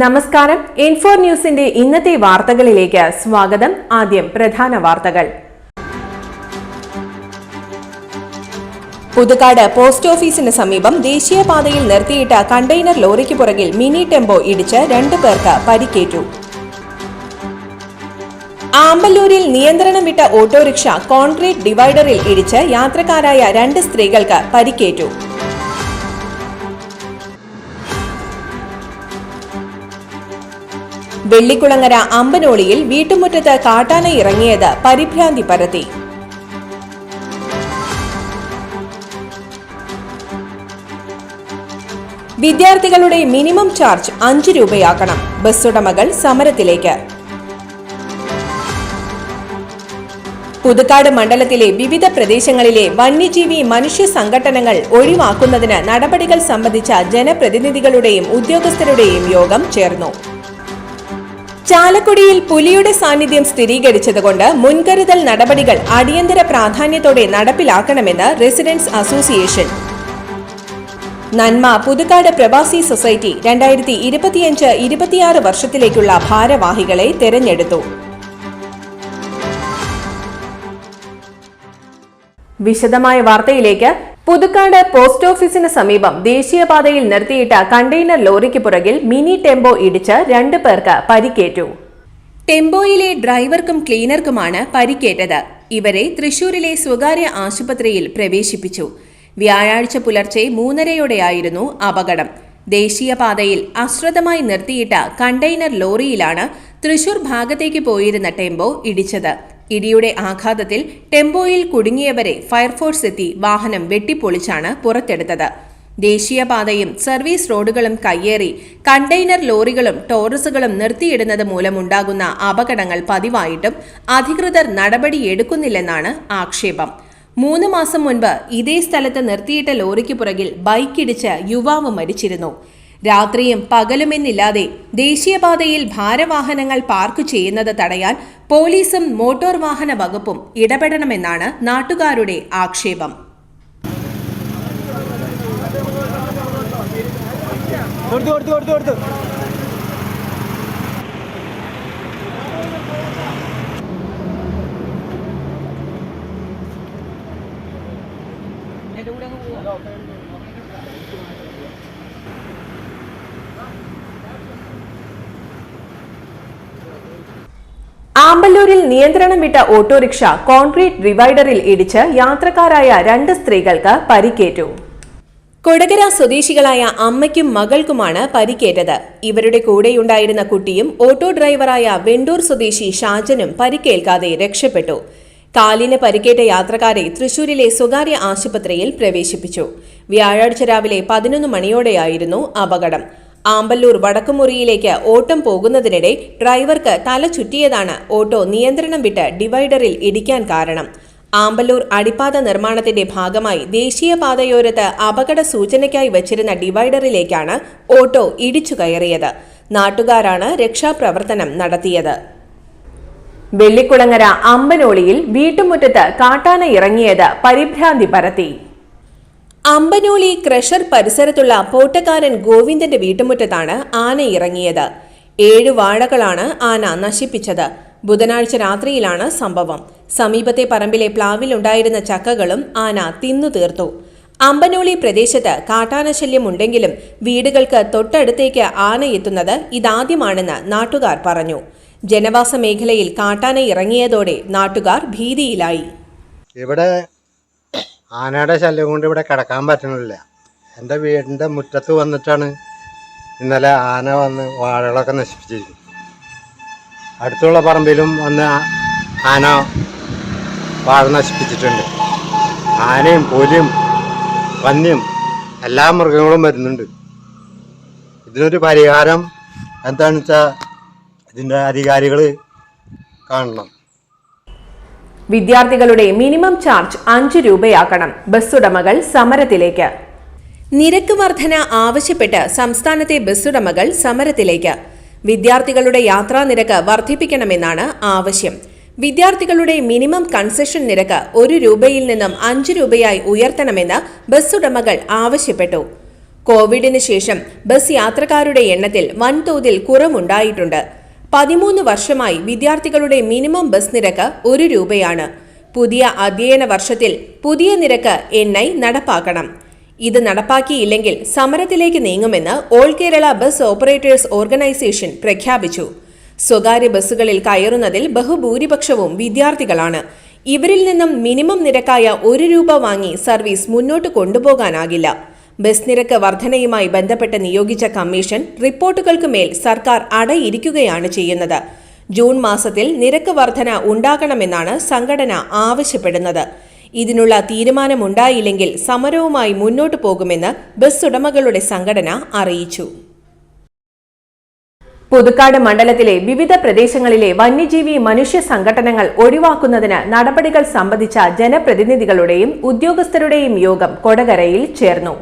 നമസ്കാരം. ഇൻഫോർ ന്യൂസിന്റെ ഇന്നത്തെ വാർത്തകളിലേക്ക് സ്വാഗതം. ആദ്യം പ്രധാന വാർത്തകൾ. പുതുക്കാട് പോസ്റ്റ് ഓഫീസിന് സമീപം ദേശീയപാതയിൽ നിർത്തിയിട്ട കണ്ടെയ്നർ ലോറിക്ക് പുറകിൽ മിനി ടെമ്പോ ഇടിച്ച് രണ്ടു പേർക്ക് പരിക്കേറ്റു. ആമ്പല്ലൂരിൽ നിയന്ത്രണം വിട്ട ഓട്ടോറിക്ഷ കോൺക്രീറ്റ് ഡിവൈഡറിൽ ഇടിച്ച് യാത്രക്കാരായ രണ്ട് സ്ത്രീകൾക്ക് പരിക്കേറ്റു. വെള്ളിക്കുളങ്ങര അമ്പനോളിയിൽ വീട്ടുമുറ്റത്ത് കാട്ടാന ഇറങ്ങിയത് പരിഭ്രാന്തി പരത്തി. വിദ്യാർത്ഥികളുടെ മിനിമം ചാർജ് അഞ്ച് രൂപയാക്കണം. ബസ്സുടമകൾ സമരത്തിലേക്ക്. പുതുക്കാട് മണ്ഡലത്തിലെ വിവിധ പ്രദേശങ്ങളിലെ വന്യജീവി മനുഷ്യ സംഘടനകൾ ഒഴിവാക്കുന്നതിന് നടപടികൾ സംബന്ധിച്ച ജനപ്രതിനിധികളുടെയും ഉദ്യോഗസ്ഥരുടെയും യോഗം ചേർന്നു. ചാലക്കുടിയിൽ പുലിയുടെ സാന്നിധ്യം സ്ഥിരീകരിച്ചതുകൊണ്ട് മുൻകരുതൽ നടപടികൾ അടിയന്തര പ്രാധാന്യത്തോടെ നടപ്പിലാക്കണമെന്ന് റെസിഡൻസ് അസോസിയേഷൻ. നന്മ പുതുക്കാട് പ്രവാസി സൊസൈറ്റി രണ്ടായിരത്തി ഇരുപത്തിയഞ്ച് ഇരുപത്തിയാറ് വർഷത്തിലേക്കുള്ള ഭാരവാഹികളെ തെരഞ്ഞെടുത്തു. വിശദമായ വാർത്തയിലേക്ക് പുതുക്കാട് പോസ്റ്റ് ഓഫീസിന് സമീപം ദേശീയപാതയിൽ നിർത്തിയിട്ട കണ്ടെയ്നർ ലോറിക്ക് പുറകിൽ മിനി ടെമ്പോ ഇടിച്ച് രണ്ടു പേർക്ക് പരിക്കേറ്റു. ടെമ്പോയിലെ ഡ്രൈവർക്കും ക്ലീനർക്കുമാണ് പരിക്കേറ്റത്. ഇവരെ തൃശൂരിലെ സ്വകാര്യ ആശുപത്രിയിൽ പ്രവേശിപ്പിച്ചു. വ്യാഴാഴ്ച പുലർച്ചെ മൂന്നരയോടെയായിരുന്നു അപകടം. ദേശീയപാതയിൽ അശ്രദ്ധമായി നിർത്തിയിട്ട കണ്ടെയ്നർ ലോറിയിലാണ് തൃശൂർ ഭാഗത്തേക്ക് പോയിരുന്ന ടെമ്പോ ഇടിച്ചത്. ഇടിയുടെ ആഘാതത്തിൽ ടെമ്പോയിൽ കുടുങ്ങിയവരെ ഫയർഫോഴ്സ് എത്തി വാഹനം വെട്ടിപ്പൊളിച്ചാണ് പുറത്തെടുത്തത്. ദേശീയപാതയും സർവീസ് റോഡുകളും കയ്യേറി കണ്ടെയ്നർ ലോറികളും ടോറസുകളും നിർത്തിയിടുന്നത് മൂലമുണ്ടാകുന്ന അപകടങ്ങൾ പതിവായിട്ടും അധികൃതർ നടപടിയെടുക്കുന്നില്ലെന്നാണ് ആക്ഷേപം. മൂന്ന് മാസം മുൻപ് ഇതേ സ്ഥലത്ത് നിർത്തിയിട്ട ലോറിക്ക് പുറകിൽ ബൈക്കിടിച്ച് യുവാവ് മരിച്ചിരുന്നു. രാത്രിയും പകലുമെന്നില്ലാതെ ദേശീയപാതയിൽ ഭാരവാഹനങ്ങൾ പാർക്ക് ചെയ്യുന്നത് തടയാൻ പോലീസും മോട്ടോർ വാഹന വകുപ്പും ഇടപെടണമെന്നാണ് നാട്ടുകാരുടെ ആക്ഷേപം. കൊടുത്തു കൊടുത്തു കൊടുത്തു കൊടുത്തു ആമ്പല്ലൂരിൽ നിയന്ത്രണം വിട്ട ഓട്ടോറിക്ഷ കോൺക്രീറ്റ് ഡിവൈഡറിൽ ഇടിച്ച് യാത്രക്കാരായ രണ്ട് സ്ത്രീകൾക്ക് പരിക്കേറ്റു. കൊടകര സ്വദേശികളായ അമ്മയ്ക്കും മകൾക്കുമാണ് പരിക്കേറ്റത്. ഇവരുടെ കൂടെയുണ്ടായിരുന്ന കുട്ടിയും ഓട്ടോ ഡ്രൈവറായ വെണ്ടൂർ സ്വദേശി ഷാജനും പരിക്കേൽക്കാതെ രക്ഷപ്പെട്ടു. കാലിന് പരിക്കേറ്റ യാത്രക്കാരെ തൃശൂരിലെ സ്വകാര്യ ആശുപത്രിയിൽ പ്രവേശിപ്പിച്ചു. വ്യാഴാഴ്ച രാവിലെ പതിനൊന്ന് മണിയോടെയായിരുന്നു അപകടം. ആമ്പല്ലൂർ വടക്കുമുറിയിലേക്ക് ഓട്ടം പോകുന്നതിനിടെ ഡ്രൈവർക്ക് തല ചുറ്റിയതാണ് ഓട്ടോ നിയന്ത്രണം വിട്ട് ഡിവൈഡറിൽ ഇടിക്കാൻ കാരണം. ആമ്പല്ലൂർ അടിപ്പാത നിർമ്മാണത്തിന്റെ ഭാഗമായി ദേശീയപാതയോരത്ത് അപകട സൂചനയ്ക്കായി വച്ചിരുന്ന ഡിവൈഡറിലേക്കാണ് ഓട്ടോ ഇടിച്ചു കയറിയത്. നാട്ടുകാരാണ് രക്ഷാപ്രവർത്തനം നടത്തിയത്. വെള്ളിക്കുളങ്ങര അമ്പനോളിയിൽ വീട്ടുമുറ്റത്ത് കാട്ടാന ഇറങ്ങിയത് പരിഭ്രാന്തി പരത്തി. അമ്പനോളി ക്രഷർ പരിസരത്തുള്ള പോട്ടക്കാരൻ ഗോവിന്ദന്റെ വീട്ടുമുറ്റത്താണ് ആന ഇറങ്ങിയത്. ഏഴ് വാഴകളാണ് ആന നശിപ്പിച്ചത്. ബുധനാഴ്ച രാത്രിയിലാണ് സംഭവം. സമീപത്തെ പറമ്പിലെ പ്ലാവിലുണ്ടായിരുന്ന ചക്കകളും ആന തിന്നു തീർത്തു. അമ്പനോളി പ്രദേശത്ത് കാട്ടാനശല്യം ഉണ്ടെങ്കിലും വീടുകൾക്ക് തൊട്ടടുത്തേക്ക് ആന എത്തുന്നത് ഇതാദ്യമാണെന്ന് നാട്ടുകാർ പറഞ്ഞു. ജനവാസ മേഖലയിൽ കാട്ടാന ഇറങ്ങിയതോടെ നാട്ടുകാർ ഭീതിയിലായി. ഇവിടെ ആനയുടെ ശല്യം കൊണ്ട് ഇവിടെ കിടക്കാൻ പറ്റണില്ല. എന്റെ വീടിന്റെ മുറ്റത്ത് വന്നിട്ടാണ് ഇന്നലെ ആന വന്ന് വാഴകളൊക്കെ നശിപ്പിച്ചിരിക്കുന്നത്. അടുത്തുള്ള പറമ്പിലും വന്ന് ആന വാഴ നശിപ്പിച്ചിട്ടുണ്ട്. ആനയും പുലിയും പന്നിയും എല്ലാ മൃഗങ്ങളും വരുന്നുണ്ട്. ഇതിനൊരു പരിഹാരം എന്താണെന്ന് വെച്ചാൽ ഇതിന്റെ അധികാരികൾ കാണണം. വിദ്യാർത്ഥികളുടെ മിനിമം ചാർജ് അഞ്ച് രൂപയാക്കണം. ബസ് ഉടമകൾ സമരത്തിലേക്ക്. നിരക്ക് വർധന ആവശ്യപ്പെട്ട് സംസ്ഥാനത്തെ ബസ് ഉടമകൾ സമരത്തിലേക്ക്. വിദ്യാർത്ഥികളുടെ യാത്രാ നിരക്ക് വർദ്ധിപ്പിക്കണമെന്നാണ് ആവശ്യം. വിദ്യാർത്ഥികളുടെ മിനിമം കൺസെഷൻ നിരക്ക് ഒരു രൂപയിൽ നിന്നും അഞ്ച് രൂപയായി ഉയർത്തണമെന്ന് ഉടമകൾ ആവശ്യപ്പെട്ടു. കോവിഡിന് ശേഷം ബസ് യാത്രക്കാരുടെ എണ്ണത്തിൽ വൻതോതിൽ കുറവുണ്ടായിട്ടുണ്ട്. പതിമൂന്ന് വർഷമായി വിദ്യാർത്ഥികളുടെ മിനിമം ബസ് നിരക്ക് ഒരു രൂപയാണ്. പുതിയ അധ്യയന വർഷത്തിൽ പുതിയ നിരക്ക് എൻ ഐ നടപ്പാക്കണം. ഇത് നടപ്പാക്കിയില്ലെങ്കിൽ സമരത്തിലേക്ക് നീങ്ങുമെന്ന് all Kerala bus operators organisation പ്രഖ്യാപിച്ചു. സ്വകാര്യ ബസ്സുകളിൽ കയറുന്നതിൽ ബഹുഭൂരിപക്ഷവും വിദ്യാർത്ഥികളാണ്. ഇവരിൽ നിന്നും മിനിമം നിരക്കായ ഒരു രൂപ വാങ്ങി സർവീസ് മുന്നോട്ട് കൊണ്ടുപോകാനാകില്ല. ബസ് നിരക്ക് വർധനയുമായി ബന്ധപ്പെട്ട് നിയോഗിച്ച കമ്മീഷൻ റിപ്പോർട്ടുകൾക്ക് മേൽ സർക്കാർ അടയിരിക്കുകയാണ് ചെയ്യുന്നത്. ജൂൺ മാസത്തിൽ നിരക്ക് വർധന ഉണ്ടാകണമെന്നാണ് സംഘടന ആവശ്യപ്പെടുന്നത്. ഇതിനുള്ള തീരുമാനമുണ്ടായില്ലെങ്കിൽ സമരവുമായി മുന്നോട്ടു പോകുമെന്ന് ബസ് ഉടമകളുടെ സംഘടന അറിയിച്ചു. പുതുക്കാട് മണ്ഡലത്തിലെ വിവിധ പ്രദേശങ്ങളിലെ വന്യജീവി മനുഷ്യ സംഘടനകൾ ഒഴിവാക്കുന്നതിന് നടപടികൾ സംബന്ധിച്ച ജനപ്രതിനിധികളുടെയും ഉദ്യോഗസ്ഥരുടെയും യോഗം കൊടകരയിൽ ചേർന്നു.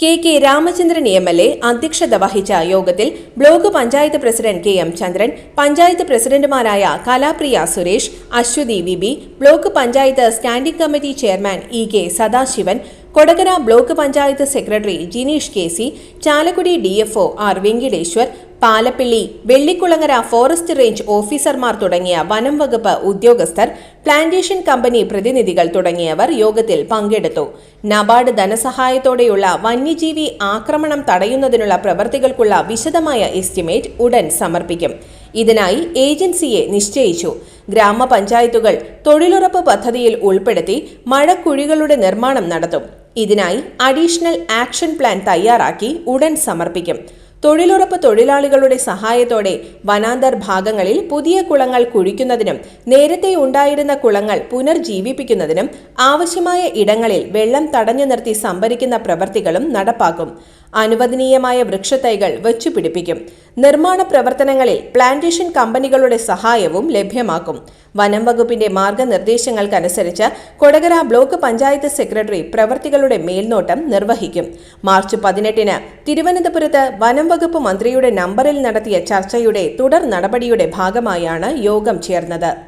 K K Ramachandran M L A അധ്യക്ഷത വഹിച്ച യോഗത്തിൽ block panchayat president K M Chandran panchayat പ്രസിഡന്റുമാരായ Kalapriya Suresh Aswathy V B block panchayat standing committee chairman E K Sadasivan Kodakara block panchayat secretary Jineesh K C Chalakudy D F O R Venkateswar Palappilly Vellikulangara forest range ഓഫീസർമാർ തുടങ്ങിയ വനം വകുപ്പ് ഉദ്യോഗസ്ഥർ plantation company പ്രതിനിധികൾ തുടങ്ങിയവർ യോഗത്തിൽ പങ്കെടുത്തു. NABARD ധനസഹായത്തോടെയുള്ള വന്യജീവി ആക്രമണം തടയുന്നതിനുള്ള പ്രവർത്തികൾക്കുള്ള വിശദമായ എസ്റ്റിമേറ്റ് ഉടൻ സമർപ്പിക്കും. ഇതിനായി ഏജൻസിയെ നിശ്ചയിച്ചു. ഗ്രാമപഞ്ചായത്തുകൾ തൊഴിലുറപ്പ് പദ്ധതിയിൽ ഉൾപ്പെടുത്തി മഴക്കുഴികളുടെ നിർമ്മാണം നടത്തും. ഇതിനായി അഡീഷണൽ ആക്ഷൻ പ്ലാൻ തയ്യാറാക്കി ഉടൻ സമർപ്പിക്കും. തൊഴിലുറപ്പ് തൊഴിലാളികളുടെ സഹായത്തോടെ വനാന്തർ ഭാഗങ്ങളിൽ പുതിയ കുളങ്ങൾ കുഴിക്കുന്നതിനും നേരത്തെ ഉണ്ടായിരുന്ന കുളങ്ങൾ പുനർജീവിപ്പിക്കുന്നതിനും ആവശ്യമായ ഇടങ്ങളിൽ വെള്ളം തടഞ്ഞു നിർത്തി സംഭരിക്കുന്ന പ്രവർത്തികളും നടപ്പാക്കും. അനുവദനീയമായ വൃക്ഷത്തൈകൾ വച്ചുപിടിപ്പിക്കും. നിർമ്മാണ പ്രവർത്തനങ്ങളിൽ പ്ലാന്റേഷൻ കമ്പനികളുടെ സഹായവും ലഭ്യമാക്കും. വനം വകുപ്പിന്റെ മാർഗനിർദ്ദേശങ്ങൾക്കനുസരിച്ച് കൊടകര ബ്ലോക്ക് പഞ്ചായത്ത് സെക്രട്ടറി പ്രവർത്തികളുടെ മേൽനോട്ടം നിർവഹിക്കും. മാർച്ച് പതിനെട്ടിന് തിരുവനന്തപുരത്ത് വനം വകുപ്പ് മന്ത്രിയുടെ നമ്പറിൽ നടത്തിയ ചർച്ചയുടെ തുടർ നടപടിയുടെ ഭാഗമായാണ് യോഗം ചേർന്നത്.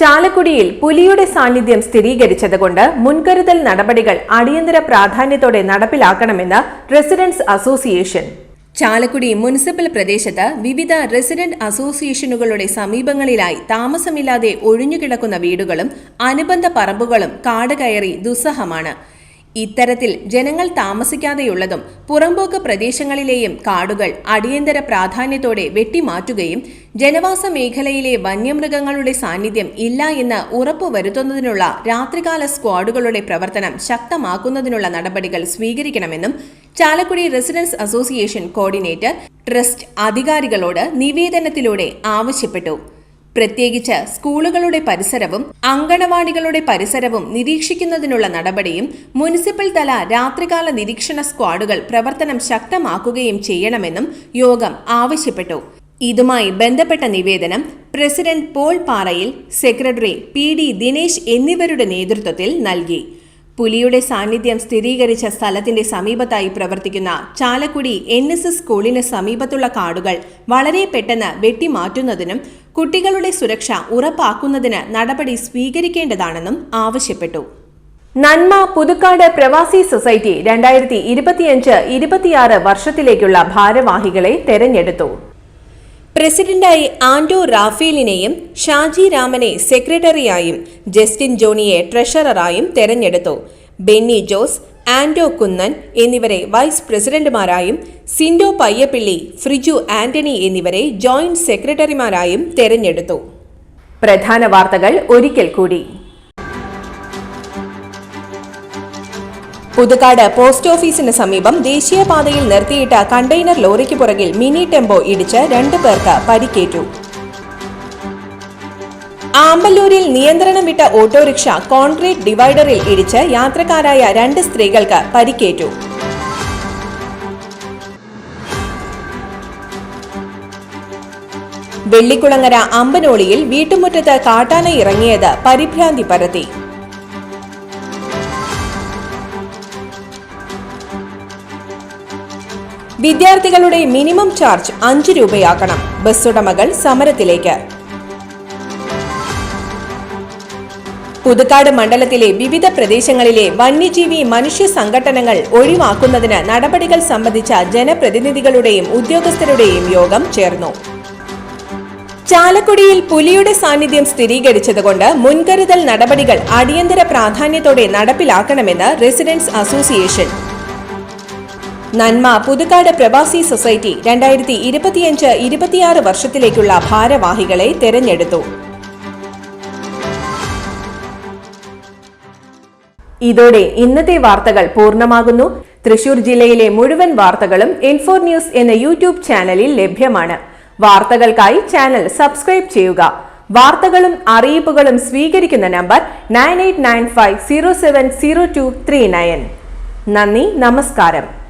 ചാലക്കുടിയിൽ പുലിയുടെ സാന്നിധ്യം സ്ഥിരീകരിച്ചതുകൊണ്ട് മുൻകരുതൽ നടപടികൾ അടിയന്തര പ്രാധാന്യത്തോടെ നടപ്പിലാക്കണമെന്ന് റെസിഡൻസ് അസോസിയേഷൻ. ചാലക്കുടി മുനിസിപ്പൽ പ്രദേശത്ത് വിവിധ റെസിഡന്റ് അസോസിയേഷനുകളുടെ സമീപങ്ങളിലായി താമസമില്ലാതെ ഒഴിഞ്ഞുകിടക്കുന്ന വീടുകളും അനുബന്ധ പറമ്പുകളും കാട് കയറി ദുസ്സഹമാണ്. ഇത്തരത്തിൽ ജനങ്ങൾ താമസിക്കാതെയുള്ളതും പുറമ്പോക്ക് പ്രദേശങ്ങളിലെയും കാടുകൾ അടിയന്തര പ്രാധാന്യത്തോടെ വെട്ടിമാറ്റുകയും ജനവാസ മേഖലയിലെ വന്യമൃഗങ്ങളുടെ സാന്നിധ്യം ഇല്ല എന്ന് ഉറപ്പുവരുത്തുന്നതിനുള്ള രാത്രികാല സ്ക്വാഡുകളുടെ പ്രവർത്തനം ശക്തമാക്കുന്നതിനുള്ള നടപടികൾ സ്വീകരിക്കണമെന്നും Chalakudy residents association coordinator trust അധികാരികളോട് നിവേദനത്തിലൂടെ ആവശ്യപ്പെട്ടു. പ്രത്യേകിച്ച് സ്കൂളുകളുടെ പരിസരവും അങ്കണവാടികളുടെ പരിസരവും നിരീക്ഷിക്കുന്നതിനുള്ള നടപടിയും മുനിസിപ്പൽ തല രാത്രികാല നിരീക്ഷണ സ്ക്വാഡുകൾ പ്രവർത്തനം ശക്തമാക്കുകയും ചെയ്യണമെന്നും യോഗം ആവശ്യപ്പെട്ടു. ഇതുമായി ബന്ധപ്പെട്ട നിവേദനം president Paul Parayil secretary P D Dinesh എന്നിവരുടെ നേതൃത്വത്തിൽ നൽകി. പുലിയുടെ സാന്നിധ്യം സ്ഥിരീകരിച്ച സ്ഥലത്തിന്റെ സമീപത്തായി പ്രവർത്തിക്കുന്ന ചാലക്കുടി എൻ എസ് എസ് സ്കൂളിന് സമീപത്തുള്ള കാടുകൾ വളരെ പെട്ടെന്ന് വെട്ടിമാറ്റുന്നതിനും കുട്ടികളുടെ സുരക്ഷ ഉറപ്പാക്കുന്നതിന് നടപടി സ്വീകരിക്കേണ്ടതാണെന്നും ആവശ്യപ്പെട്ടു. നന്മ പുതുക്കാട് പ്രവാസി സൊസൈറ്റി രണ്ടായിരത്തി ഇരുപത്തിയഞ്ച് ഇരുപത്തിയാറ് വർഷത്തിലേക്കുള്ള ഭാരവാഹികളെ തെരഞ്ഞെടുത്തു. പ്രസിഡന്റായി ആൻഡോ റാഫേലിനെയും ഷാജി രാമനെ സെക്രട്ടറിയായും ജസ്റ്റിൻ ജോണിയെ ട്രഷററായും തെരഞ്ഞെടുത്തു. ബെന്നി ജോസ് ആൻഡോ കുന്നൻ എന്നിവരെ വൈസ് പ്രസിഡന്റുമാരായും സിൻഡോ പയ്യപ്പിള്ളി ഫ്രിജു ആന്റണി എന്നിവരെ ജോയിന്റ് സെക്രട്ടറിമാരായും തെരഞ്ഞെടുത്തു. പ്രധാന വാർത്തകൾ ഒരിക്കൽ കൂടി. പുതുക്കാട് പോസ്റ്റ് ഓഫീസിന് സമീപം ദേശീയപാതയിൽ നിർത്തിയിട്ട കണ്ടെയ്നർ ലോറിക്ക് പുറകിൽ മിനി ടെമ്പോ ഇടിച്ച് രണ്ടു പേർക്ക് പരിക്കേറ്റു. ആമ്പല്ലൂരിൽ നിയന്ത്രണം വിട്ട ഓട്ടോറിക്ഷ കോൺക്രീറ്റ് ഡിവൈഡറിൽ ഇടിച്ച് യാത്രക്കാരായ രണ്ട് സ്ത്രീകൾക്ക് പരിക്കേറ്റു. വെള്ളിക്കുളങ്ങര അമ്പനോളിയിൽ വീട്ടുമുറ്റത്ത് കാട്ടാന ഇറങ്ങിയത് പരിഭ്രാന്തി പരത്തി. വിദ്യാർത്ഥികളുടെ മിനിമം ചാർജ് അഞ്ച് രൂപയാക്കണം. ബസ്സുടമകൾ സമരത്തിലേക്ക്. പുതുക്കാട് മണ്ഡലത്തിലെ വിവിധ പ്രദേശങ്ങളിലെ വന്യജീവി മനുഷ്യ സംഘടനകൾ ഒഴിവാക്കുന്നതിന് നടപടികൾ സംബന്ധിച്ച ജനപ്രതിനിധികളുടെയും ഉദ്യോഗസ്ഥരുടെയും യോഗം ചേർന്നു. ചാലക്കുടിയിൽ പുലിയുടെ സാന്നിധ്യം സ്ഥിരീകരിച്ചതുകൊണ്ട് മുൻകരുതൽ നടപടികൾ അടിയന്തര പ്രാധാന്യത്തോടെ നടപ്പിലാക്കണമെന്ന് റെസിഡൻസ് അസോസിയേഷൻ നന്മ പുതുക്കാട് പ്രവാസി സൊസൈറ്റി രണ്ടായിരത്തി ഇരുപത്തിയഞ്ച് ഇരുപത്തിയാറ് വർഷത്തിലേക്കുള്ള ഭാരവാഹികളെ തെരഞ്ഞെടുത്തു. ഇതോടെ ഇന്നത്തെ വാർത്തകൾ പൂർണമാകുന്നു. തൃശൂർ ജില്ലയിലെ മുഴുവൻ വാർത്തകളും ഇൻഫോർ ന്യൂസ് എന്ന യൂട്യൂബ് ചാനലിൽ ലഭ്യമാണ്. വാർത്തകൾക്കായി ചാനൽ സബ്സ്ക്രൈബ് ചെയ്യുക. വാർത്തകളും അറിയിപ്പുകളും സ്വീകരിക്കുന്ന number nine eight nine five zero seven zero two three nine. നന്ദി നമസ്കാരം.